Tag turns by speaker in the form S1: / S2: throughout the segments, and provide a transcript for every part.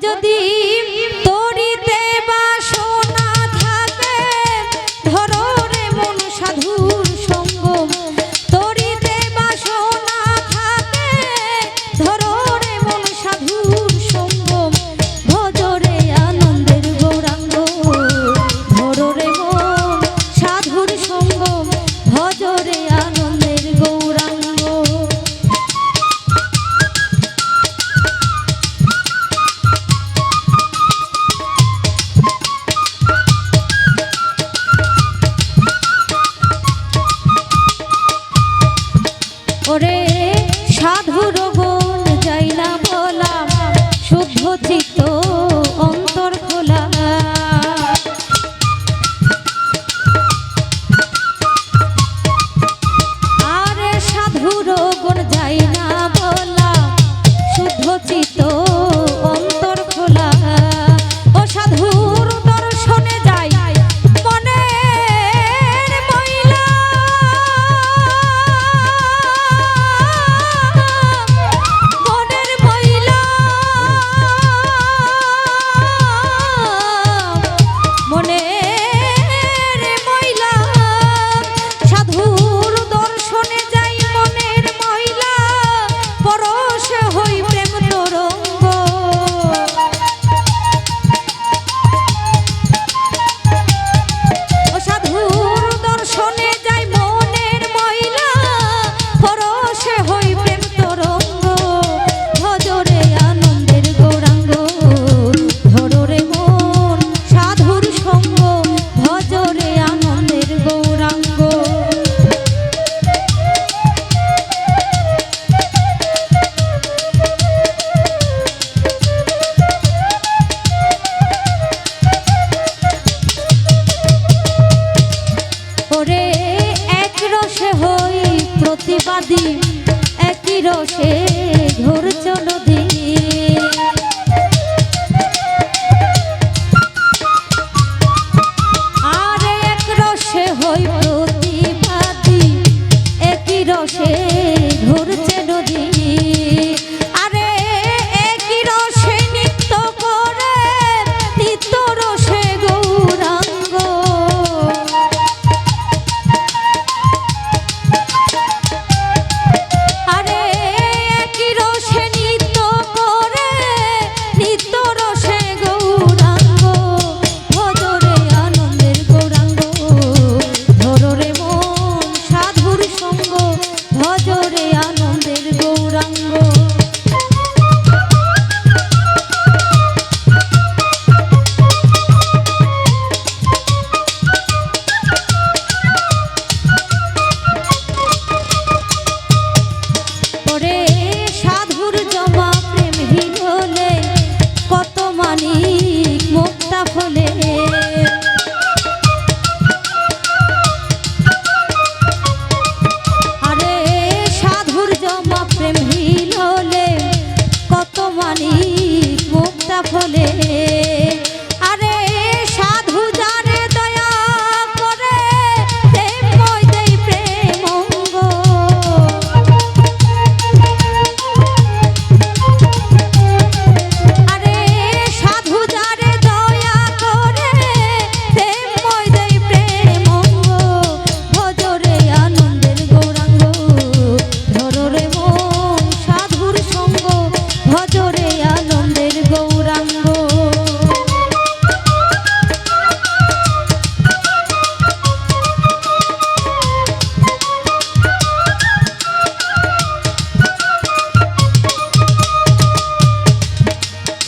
S1: যদি মধুর গুণ যাই না বলা। শুদ্ধ চিতো বসে সাফলে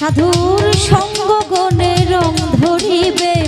S1: সাধুর সঙ্গ গণে রং ধরিবে।